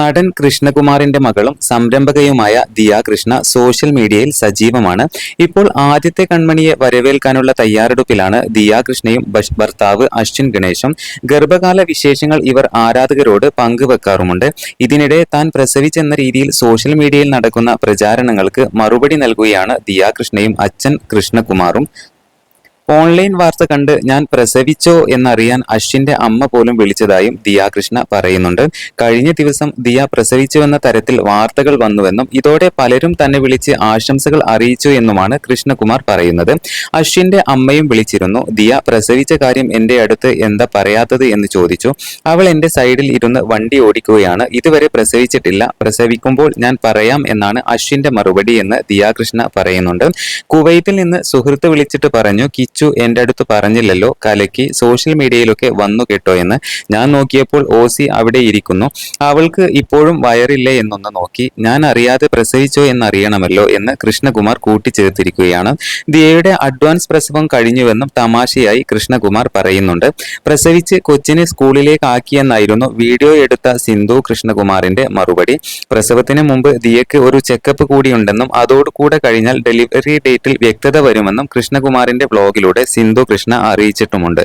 നടൻ കൃഷ്ണകുമാറിന്റെ മകളും സംരംഭകയുമായ ദിയ കൃഷ്ണ സോഷ്യൽ മീഡിയയിൽ സജീവമാണ്. ഇപ്പോൾ ആദ്യത്തെ കൺമണിയെ വരവേൽക്കാനുള്ള തയ്യാറെടുപ്പിലാണ് ദിയ കൃഷ്ണയും ഭർത്താവ് അശ്വിൻ ഗണേശും. ഗർഭകാല വിശേഷങ്ങൾ ഇവർ ആരാധകരോട് പങ്കുവെക്കാറുമുണ്ട്. ഇതിനിടെ താൻ പ്രസവിച്ചെന്ന രീതിയിൽ സോഷ്യൽ മീഡിയയിൽ നടക്കുന്ന പ്രചാരണങ്ങൾക്ക് മറുപടി നൽകുകയാണ് ദിയ കൃഷ്ണയും അച്ഛൻ കൃഷ്ണകുമാറും. ഓൺലൈൻ വാർത്ത കണ്ട് ഞാൻ പ്രസവിച്ചോ എന്നറിയാൻ അശ്വിന്റെ അമ്മ പോലും വിളിച്ചതായും ദിയ കൃഷ്ണ പറയുന്നുണ്ട്. കഴിഞ്ഞ ദിവസം ദിയ പ്രസവിച്ചുവെന്ന തരത്തിൽ വാർത്തകൾ വന്നുവെന്നും ഇതോടെ പലരും തന്നെ വിളിച്ച് ആശംസകൾ അറിയിച്ചു എന്നുമാണ് കൃഷ്ണകുമാർ പറയുന്നത്. അശ്വിന്റെ അമ്മയും വിളിച്ചിരുന്നു ദിയ പ്രസവിച്ച കാര്യം എന്റെ അടുത്ത് എന്താ പറയാത്തത്? എന്ന് ചോദിച്ചു. അവൾ എന്റെ സൈഡിൽ ഇരുന്ന് വണ്ടി ഓടിക്കുകയാണ്. ഇതുവരെ പ്രസവിച്ചിട്ടില്ല. പ്രസവിക്കുമ്പോൾ ഞാൻ പറയാം എന്നാണ് അശ്വിന്റെ മറുപടി എന്ന് ദിയ കൃഷ്ണ പറയുന്നുണ്ട്. കുവൈത്തിൽ നിന്ന് സുഹൃത്ത് വിളിച്ചിട്ട് പറഞ്ഞു കിച്ചു എന്റെ അടുത്ത് പറഞ്ഞില്ലല്ലോ. കലക്കി സോഷ്യൽ മീഡിയയിലൊക്കെ വന്നു കേട്ടോ എന്ന്. ഞാൻ നോക്കിയപ്പോൾ ഓസി അവിടെ ഇരിക്കുന്നു. അവൾക്ക് ഇപ്പോഴും വയറില്ലേ എന്നൊന്ന് നോക്കി. ഞാൻ അറിയാതെ പ്രസവിച്ചോ എന്നറിയണമല്ലോ എന്ന് കൃഷ്ണകുമാർ കൂട്ടിച്ചേർത്തിരിക്കുകയാണ്. ദിയയുടെ അഡ്വാൻസ് പ്രസവം കഴിഞ്ഞുവെന്നും തമാശയായി കൃഷ്ണകുമാർ പറയുന്നുണ്ട്. പ്രസവിച്ച് കൊച്ചിനെ സ്കൂളിലേക്ക് ആക്കിയെന്നായിരുന്നു വീഡിയോ എടുത്ത സിന്ധു കൃഷ്ണകുമാറിന്റെ മറുപടി. പ്രസവത്തിന് മുമ്പ് ദിയക്ക് ഒരു ചെക്കപ്പ് കൂടിയുണ്ടെന്നും അതോടുകൂടെ കഴിഞ്ഞാൽ ഡെലിവറി ഡേറ്റിൽ വ്യക്തത വരുമെന്നും കൃഷ്ണകുമാറിന്റെ ബ്ലോഗിലൂടെ സിന്ധു കൃഷ്ണ അറിയിച്ചിട്ടുമുണ്ട്.